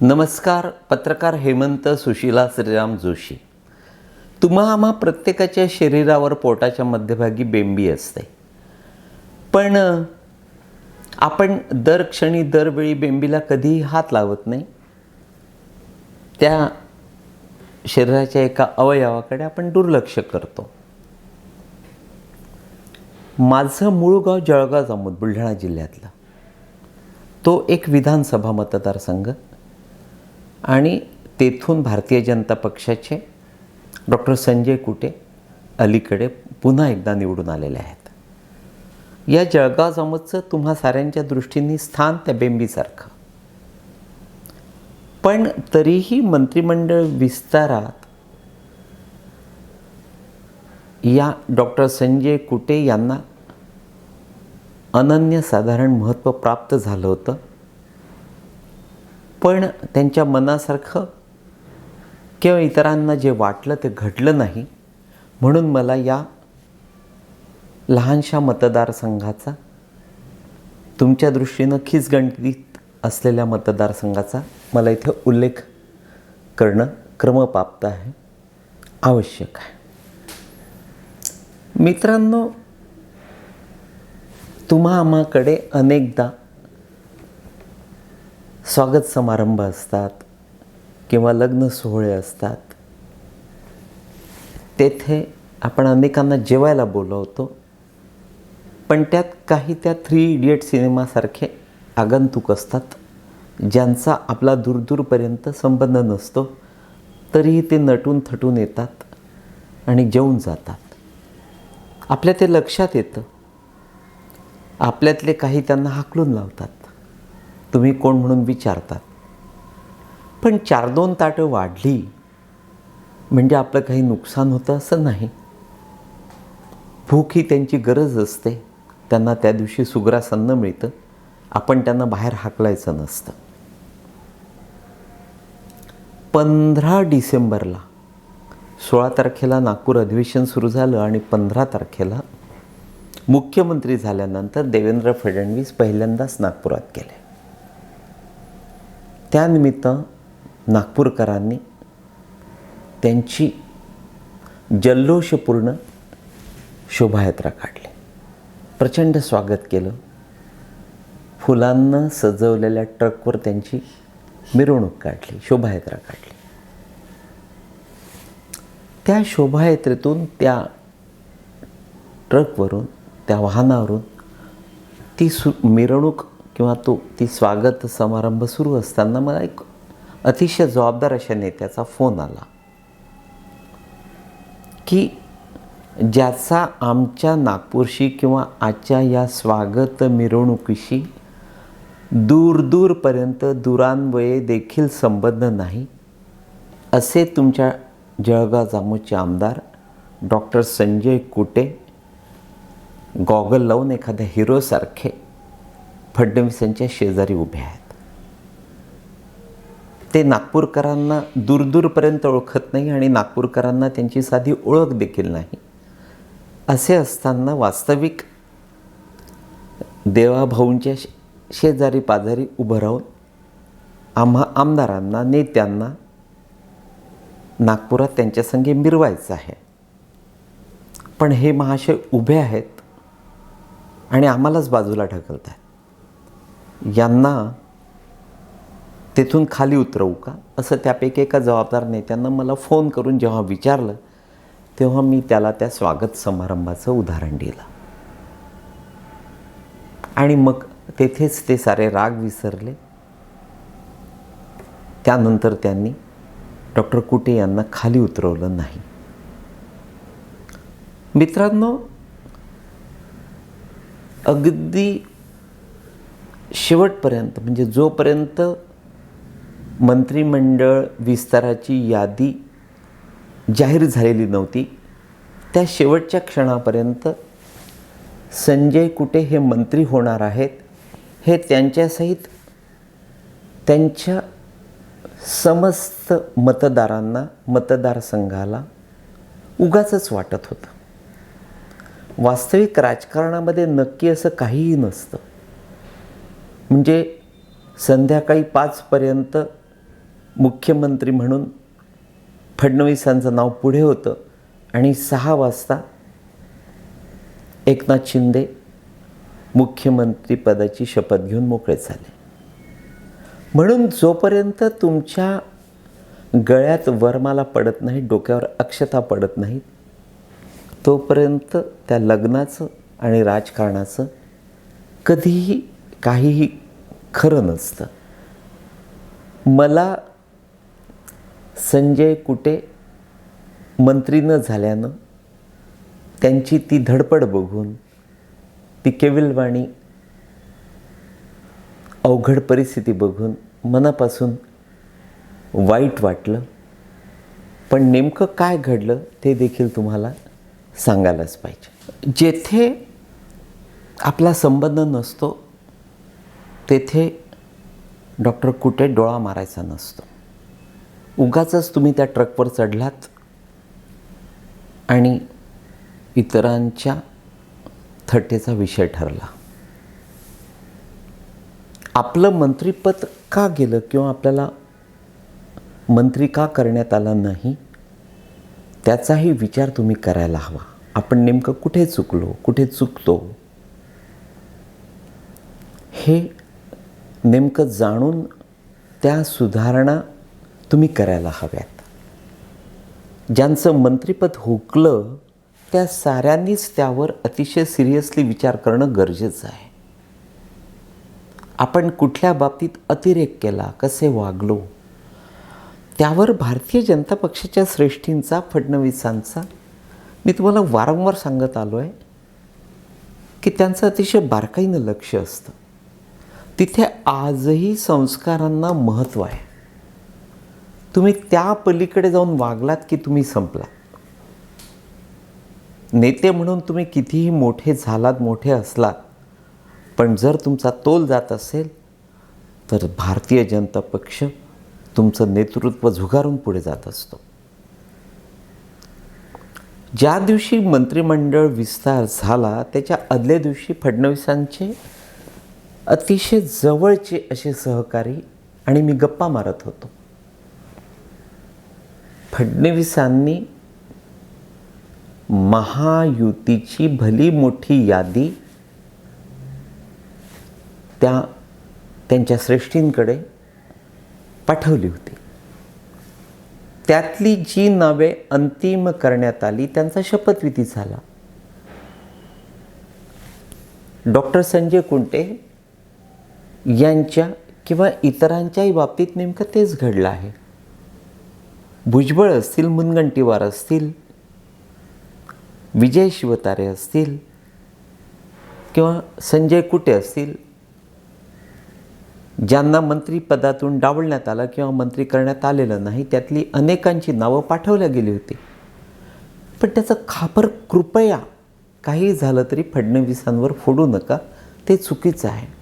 नमस्कार पत्रकार हेमंत सुशीला श्रीराम जोशी. तुम्हा आम्हा प्रत्येकाच्या शरीरावर पोटाच्या मध्यभागी बेंबी असते. पण आपण दर क्षणी दरवेळी बेंबीला कधीही हात लावत नाही. त्या शरीराच्या एका अवयवाकडे आपण दुर्लक्ष करतो. माझं मूळ गाव जळगाव जामोद बुलढाणा जिल्ह्यातलं. तो एक विधानसभा मतदारसंघ. आणि तेथून भारतीय जनता पक्षाचे डॉक्टर संजय कुटे अलीकडे पुन्हा एकदा निवडून आलेले आहेत. या जळगाव जमतचं तुम्हा साऱ्यांच्या दृष्टीने स्थान त्या बेंबीसारखं. पण तरीही मंत्रिमंडळ विस्तारात या डॉक्टर संजय कुटे यांना अनन्यसाधारण महत्त्व प्राप्त झालं होतं. पण त्यांच्या मनासारखं किंवा इतरांना जे वाटलं ते घडलं नाही म्हणून मला या लहानशा मतदारसंघाचा तुमच्या दृष्टीनं खिचगणित असलेल्या मतदारसंघाचा मला इथे उल्लेख करणं क्रमप्राप्त आहे आवश्यक आहे. मित्रांनो तुम्हा आम्हाकडे अनेकदा स्वागत समारंभ असतात किंवा लग्न सोहळे असतात. तेथे आपण अनेकांना जेवायला बोलवतो पण त्यात काही त्या थ्री इडियट सिनेमासारखे आगंतुक असतात ज्यांचा आपला दूरदूरपर्यंत संबंध नसतो तरीही ते नटून थटून येतात आणि जेवून जातात. आपल्या ते लक्षात येतं. आपल्यातले काही त्यांना हाकलून लावतात. तुम्ही कोण म्हणून विचारतात? पण चार दोन ताटं वाढली म्हणजे आपलं काही नुकसान होतं असं नाही. भूक ही त्यांची गरज असते. त्यांना त्या दिवशी सुग्रास अन्न मिळतं. आपण त्यांना बाहेर हाकलायचं नसतं. पंधरा डिसेंबरला सोळा तारखेला नागपूर अधिवेशन सुरू झालं आणि पंधरा तारखेला मुख्यमंत्री झाल्यानंतर देवेंद्र फडणवीस पहिल्यांदाच नागपुरात गेले. त्यानिमित्त नागपूरकरांनी त्यांची जल्लोषपूर्ण शोभायात्रा काढली. प्रचंड स्वागत केलं. फुलांना सजवलेल्या ट्रकवर त्यांची मिरवणूक काढली शोभायात्रा काढली. त्या शोभायात्रेतून त्या ट्रकवरून त्या वाहनावरून ती सु मिरवणूक किंवा तो ती स्वागत समारंभ सुरू असताना मला एक अतिशय जबाबदार अशा नेत्याचा फोन आला. की ज्याचा आमच्या नागपूरशी किंवा आजच्या या स्वागत मिरवणुकीशी दूरदूरपर्यंत दुरान्वये देखील संबंध नाही असे तुमच्या जळगाव जामोदचे आमदार डॉक्टर संजय कुटे गॉगल लावून एखाद्या हिरोसारखे फडणवीसांच्या शेजारी उभे आहेत. ते नागपूरकरांना दूरदूरपर्यंत ओळखत नाही आणि नागपूरकरांना त्यांची साधी ओळख देखील नाही. असे असताना वास्तविक देवाभाऊंच्या शे- शेजारी पाजारी उभं राहून आम्हा आमदारांना नेत्यांना नागपुरात त्यांच्यासंगे मिरवायचं आहे. पण हे महाशय उभे आहेत आणि आम्हालाच बाजूला ढकलत आहेत यांना तेथून खाली उतरवू का? असं त्यापैकी एका जबाबदार नेत्यांना मला फोन करून जेव्हा विचारलं तेव्हा मी त्याला त्या स्वागत समारंभाचं उदाहरण दिलं. आणि मग तेथेच ते सारे राग विसरले. त्यानंतर त्यांनी डॉक्टर कुटे यांना खाली उतरवलं नाही. मित्रांनो अगदी शेवटपर्यंत म्हणजे जोपर्यंत मंत्रिमंडळ विस्ताराची यादी जाहीर झालेली नव्हती त्या शेवटच्या क्षणापर्यंत संजय कुटे हे मंत्री होणार आहेत हे त्यांच्यासहित त्यांच्या समस्त मतदारांना मतदारसंघाला उगाचंच वाटत होतं. वास्तविक राजकारणामध्ये नक्की असं काहीही नसतं. म्हणजे संध्याकाळी पाचपर्यंत मुख्यमंत्री म्हणून फडणवीसांचं नाव पुढे होतं आणि सहा वाजता एकनाथ शिंदे मुख्यमंत्रीपदाची शपथ घेऊन मोकळे झाले. म्हणून जोपर्यंत तुमच्या गळ्यात वरमाला पडत नाही डोक्यावर अक्षता पडत नाही तोपर्यंत त्या लग्नाचं आणि राजकारणाचं कधीही काहीही खरं नसतं. मला संजय कुटे मंत्री न झाल्यानं त्यांची ती धडपड बघून ती केविलवाणी अवघड परिस्थिती बघून मनापासून वाईट वाटलं. पण नेमकं काय घडलं ते देखील तुम्हाला सांगायलाच पाहिजे. जेथे आपला संबंध नसतो तेथे डॉक्टर कुठे डोळा मारायचा नसतो. उगाच तुम्ही त्या ट्रकवर चढलात आणि इतरांच्या थट्टेचा विषय ठरला. आपलं मंत्रीपद का गेलं किंवा आपल्याला मंत्री का करण्यात आला नाही त्याचाही विचार तुम्ही करायला हवा. आपण नेमकं कुठे चुकलो कुठे चुकतो? हे नेमकं जाणून त्या सुधारणा तुम्ही करायला हव्यात. ज्यांचं मंत्रिपद हुकलं त्या साऱ्यांनीच त्यावर अतिशय सिरियसली विचार करणं गरजेचं आहे. आपण कुठल्या बाबतीत अतिरेक केला कसे वागलो त्यावर भारतीय जनता पक्षाच्या श्रेष्ठींचा फडणवीसांचा मी तुम्हाला वारंवार सांगत आलो आहे की त्यांचं अतिशय बारकाईनं लक्ष असतं. तिथे आजही संस्कारांना महत्त्व आहे. तुम्ही त्या पलीकडे जाऊन वागलात की तुम्ही संपला नेते म्हणून तुम्ही कितीही मोठे झालात मोठे असलात पण जर तुमचा तोल जात असेल तर भारतीय जनता पक्ष तुमचं नेतृत्व झुगारून पुढे जात असतो. ज्या दिवशी मंत्रिमंडळ विस्तार झाला त्याच्या आदल्या दिवशी फडणवीसांचे अतिशय जवळचे असे सहकारी आणि मी गप्पा मारत होतो. फडणवीसांनी महायुतीची भली मोठी यादी त्या त्यांच्या श्रेष्ठींकडे पाठवली होती. त्यातली जी नावे अंतिम करण्यात आली त्यांचा शपथविधी झाला. डॉक्टर संजय कुंटे यांच्या किंवा इतरांच्याही बाबतीत नेमकं तेच घडलं आहे. भुजबळ असतील मुनगंटीवार असतील विजय शिवतारे असतील किंवा संजय कुटे असतील ज्यांना मंत्रिपदातून डावलण्यात आलं किंवा मंत्री करण्यात आलेलं नाही त्यातली अनेकांची नावं पाठवल्या गेली होती. पण त्याचं खापर कृपया काही झालं तरी फडणवीसांवर फोडू नका ते चुकीचं आहे.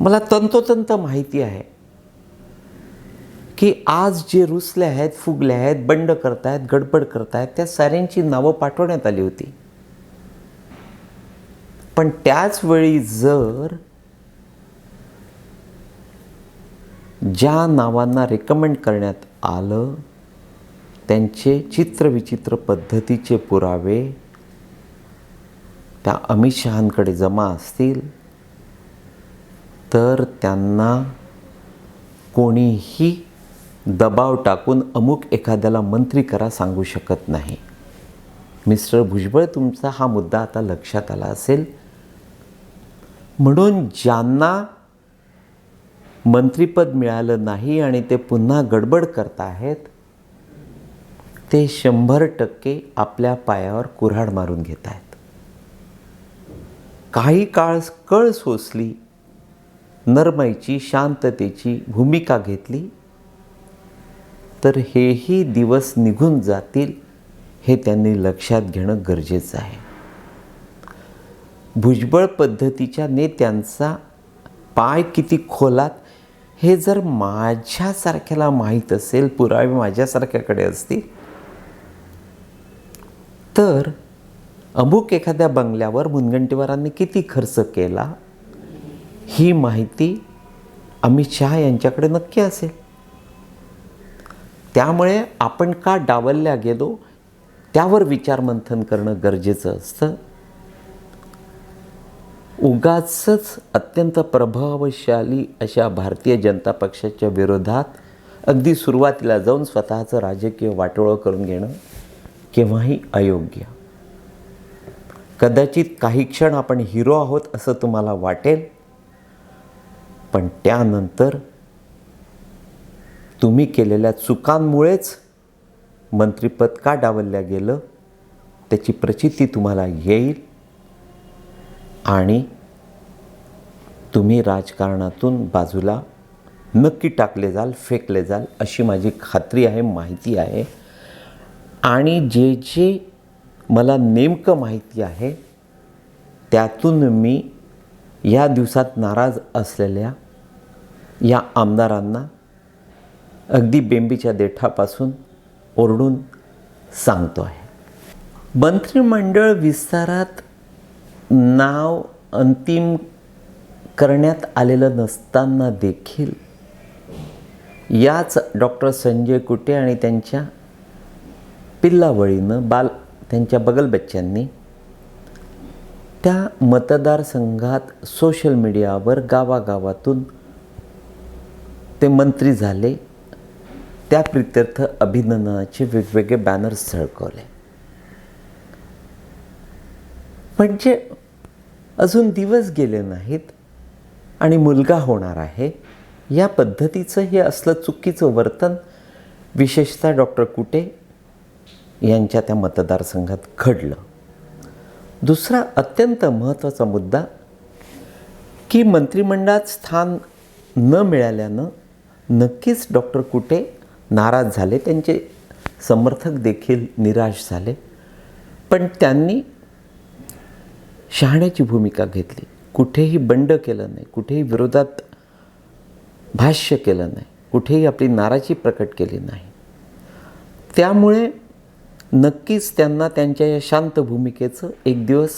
मला तंतोतंत माहिती आहे की आज जे रुसले आहेत फुगले आहेत बंड करतायत गडबड करतायत त्या साऱ्यांची नावं पाठवण्यात आली होती. पण त्याच वेळी जर ज्या नावांना रेकमेंड करण्यात आलं त्यांचे चित्रविचित्र पद्धतीचे पुरावे त्या अमित शहांकडे जमा असतील तर त्यांना कोणीही दबाव टाकून अमुक एखाद्याला मंत्री करा सांगू शकत नाही. मिस्टर भुजबळ तुमचा हा मुद्दा आता लक्षात आला असेल. म्हणून ज्यांना मंत्रिपद मिळालं नाही आणि ते पुन्हा गडबड करत आहेत ते शंभर टक्के आपल्या पायावर कुऱ्हाड मारून घेत आहेत. काही काळ कळ सोसली नरमाईची शांततेची भूमिका घेतली तर हेही दिवस निघून जातील हे त्यांनी लक्षात घेणं गरजेचं आहे. भुजबळ पद्धतीच्या नेत्यांचा पाय किती खोलात हे जर माझ्यासारख्याला माहीत असेल पुरावे माझ्यासारख्याकडे असतील तर अमुक एखाद्या बंगल्यावर मुनगंटीवारांनी किती खर्च केला? ही माहिती अमित शहा यांच्याकडे नक्की असेल. त्यामुळे आपण का डावलल्या गेलो त्यावर विचारमंथन करणं गरजेचं असतं. उगाचच अत्यंत प्रभावशाली अशा भारतीय जनता पक्षाच्या विरोधात अगदी सुरुवातीला जाऊन स्वतःचं राजकीय वाटोळं करून घेणं केव्हाही अयोग्य. कदाचित काही क्षण आपण हिरो आहोत असं तुम्हाला वाटेल पण त्यानंतर तुम्ही केलेल्या चुकांमुळेच मंत्रिपद का डावलल्या गेलं? त्याची प्रचिती तुम्हाला येईल आणि तुम्ही राजकारणातून बाजूला नक्की टाकले जाल फेकले जाल अशी माझी खात्री आहे माहिती आहे. आणि जे जे मला नेमकं माहिती आहे त्यातून मी या दिवसात नाराज असलेल्या या आमदारांना अगदी बेंबीच्या देठापासून ओरडून सांगतो आहे. मंत्रिमंडळ विस्तारात नाव अंतिम करण्यात आलेलं नसताना देखील याच डॉक्टर संजय कुटे आणि त्यांच्या पिल्लावळीनं बाल त्यांच्या बगलबच्च्यांनी त्या मतदारसंघात सोशल मीडियावर गावागावातून ते मंत्री झाले. त्या प्रित्यर्थ अभिनंदनाचे वेगवेगळे बॅनर्स झळकवले म्हणजे अजून दिवस गेले नाहीत आणि मुलगा होणार आहे. या पद्धतीचं हे असलं चुकीचं वर्तन विशेषतः डॉक्टर कुटे यांच्या त्या मतदारसंघात घडलं. दुसरा अत्यंत महत्त्वाचा मुद्दा की मंत्रिमंडळात स्थान न मिळाल्यानं नक्कीच डॉक्टर कुटे नाराज झाले त्यांचे समर्थक देखील निराश झाले. पण त्यांनी शहाण्याची भूमिका घेतली. कुठेही बंड केलं नाही कुठेही विरोधात भाष्य केलं नाही कुठेही आपली नाराजी प्रकट केली नाही. त्यामुळे नक्कीच त्यांना त्यांच्या या शांत भूमिकेचं एक दिवस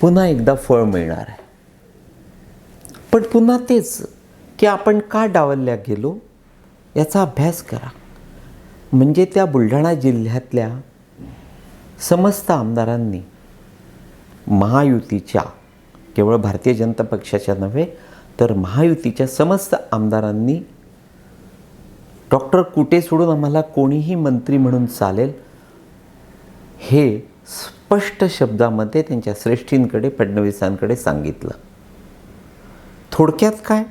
पुन्हा एकदा फळ मिळणार आहे. पण पुन्हा तेच की आपण का डावलल्या गेलो याचा अभ्यास करा. म्हणजे त्या बुलढाणा जिल्ह्यातल्या समस्त आमदारांनी महायुतीच्या केवळ भारतीय जनता पक्षाच्या नव्हे तर महायुतीच्या समस्त आमदारांनी डॉक्टर कुटे सोडून आम्हाला कोणीही मंत्री म्हणून चालेल हे स्पष्ट शब्दामध्ये त्यांच्या श्रेष्ठींकडे फडणवीसांकडे सांगितलं. थोडक्यात काय?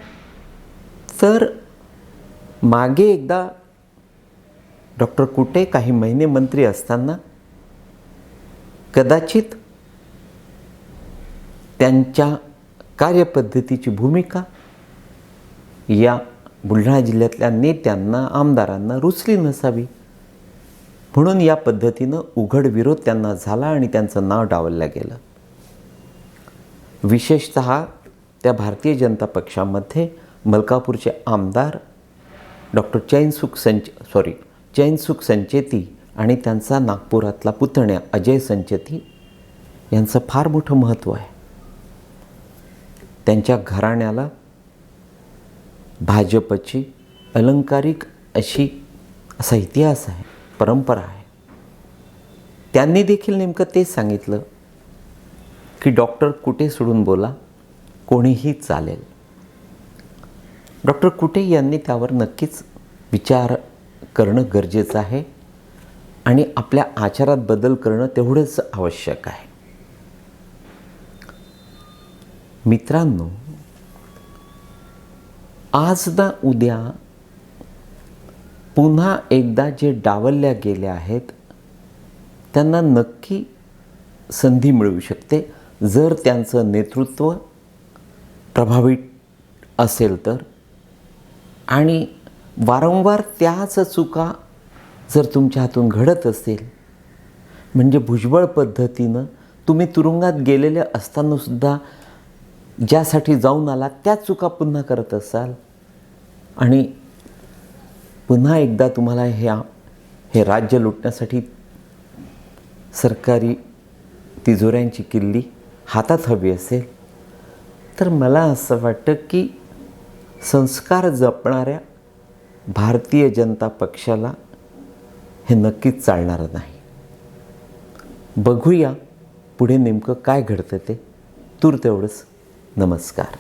तर मागे एकदा डॉक्टर कुटे काही महिने मंत्री असताना कदाचित त्यांच्या कार्यपद्धतीची भूमिका या बुलढाणा जिल्ह्यातल्या नेत्यांना आमदारांना रुचली नसावी. म्हणून या पद्धतीनं उघड विरोध त्यांना झाला आणि त्यांचं नाव डावललं गेलं. विशेषत त्या भारतीय जनता पक्षामध्ये मलकापूरचे आमदार डॉक्टर चैनसुख संच सॉरी चैनसुख संचेती आणि त्यांचा नागपुरातला पुतण्या अजय संचेती यांचं फार मोठं महत्त्व आहे. त्यांच्या घराण्याला भाजपची अलंकारिक अशी असा इतिहास आहे परंपरा आहे. त्यांनी देखील नेमकं तेच सांगितलं की डॉक्टर कुठे सोडून बोला कोणीही चालेल. डॉक्टर कुटे यांनी त्यावर नक्कीच विचार करणं गरजेचं आहे आणि आपल्या आचारात बदल करणं तेवढंच आवश्यक आहे. मित्रांनो आज ना उद्या पुन्हा एकदा जे डावलल्या गेल्या आहेत त्यांना नक्की संधी मिळू शकते. जर त्यांचं नेतृत्व प्रभावी असेल तर आणि वारंवार त्याच चुका जर तुमच्या हातून घडत असेल म्हणजे भुजबळ पद्धतीनं तुम्ही तुरुंगात गेलेले असतानासुद्धा ज्यासाठी जाऊन आला त्या चुका पुन्हा करत असाल. आणि पुन्हा एकदा तुम्हाला ह्या हे राज्य लुटण्यासाठी सरकारी तिजोऱ्यांची किल्ली हातात हवी असेल तर मला असं वाटतं की संस्कार जपणाऱ्या भारतीय जनता पक्षाला हे नक्कीच चालणारं नाही. बघूया पुढे नेमकं काय घडतं ते. तूर तेवढंच नमस्कार.